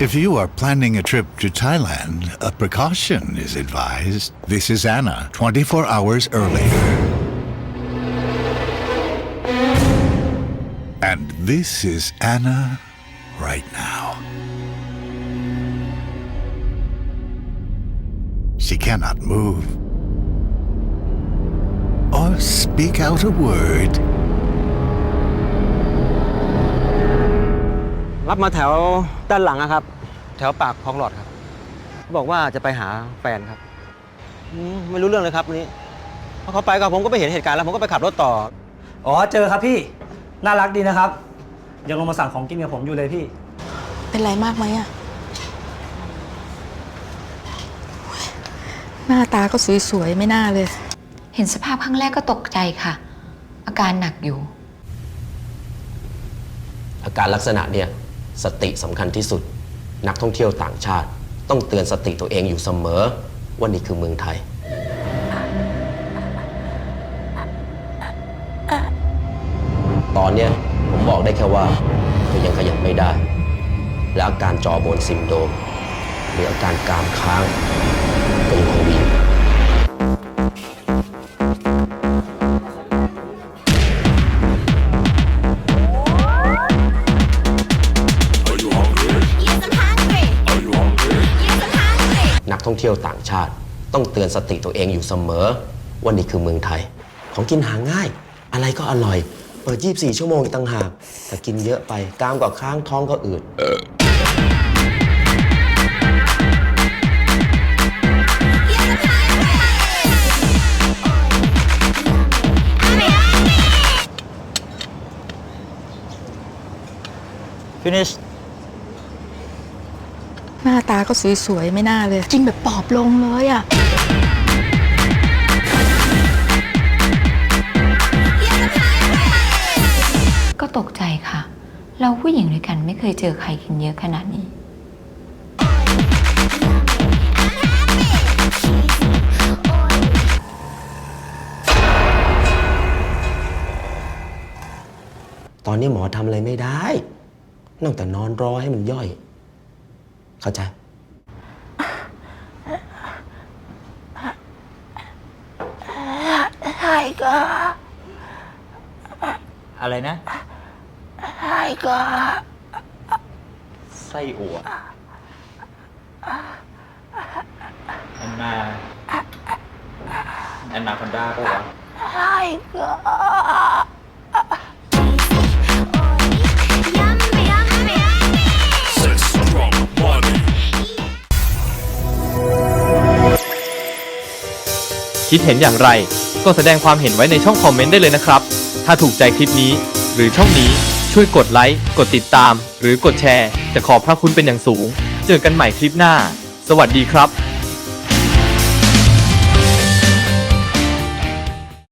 If you are planning a trip to Thailand, a precaution is advised. This is Anna, 24 hours earlier. And this is Anna right now. She cannot move or speak out a word. รับมาแถวด้านหลังอะครับ แถวปากคลองหลอดครับ บอกว่าจะไปหาแฟนครับอืมไม่รู้เรื่องเลยครับวันนี้พอเขาไปก็ผมก็ไปเห็นเหตุการณ์แล้วผมก็ไปขับรถต่อ อ๋อเจอครับพี่ น่ารักดีนะครับ ยังลงมาสั่งของกินกับผมอยู่เลยพี่ เป็นไรมากไหมอะหน้าตาก็สวยๆ ไม่น่าเลย เห็นสภาพครั้งแรกก็ตกใจค่ะ อาการหนักอยู่ อาการลักษณะเนี่ย สติสำคัญที่สุด นักท่องเที่ยวต่างชาติ ต้องเตือนสติตัวเองอยู่เสมอ ว่านี่คือเมืองไทย ตอนเนี้ยผมบอกได้แค่ว่าเธอยังขยับไม่ได้ และอาการจอบนซิมโดมหรืออาการกรามค้าง ท่องเที่ยวต่างชาติ ต้องเตือนสติตัวเองอยู่เสมอ ว่านี่คือเมืองไทย ของกินหาง่าย อะไรก็อร่อย เปิด 24 ชั่วโมงอีกต่างหากแต่กินเยอะไปกล้ามก็ค้างท้องก็อืด finish หน้าตาก็สวยๆไม่น่าเลย จริงแบบปอบลงเลยอะก็ตกใจค่ะ เราผู้หญิงด้วยกันไม่เคยเจอใครกินเยอะขนาดนี้ ตอนนี้หมอทำอะไรไม่ได้ นอกแต่นอนรอให้มันย่อย เข้าใจอะไรนะใช่ก็ไส้อั่วแอนนาแอนนาคอนด้าปะวะใช่ก็ คิดเห็นอย่างไร ก็แสดงความเห็นไว้ในช่องคอมเมนต์ได้เลยนะครับ ถ้าถูกใจคลิปนี้ หรือช่องนี้ช่วยกดไลค์ กดติดตาม หรือกดแชร์ จะขอบพระคุณเป็นอย่างสูง เจอกันใหม่คลิปหน้า สวัสดีครับ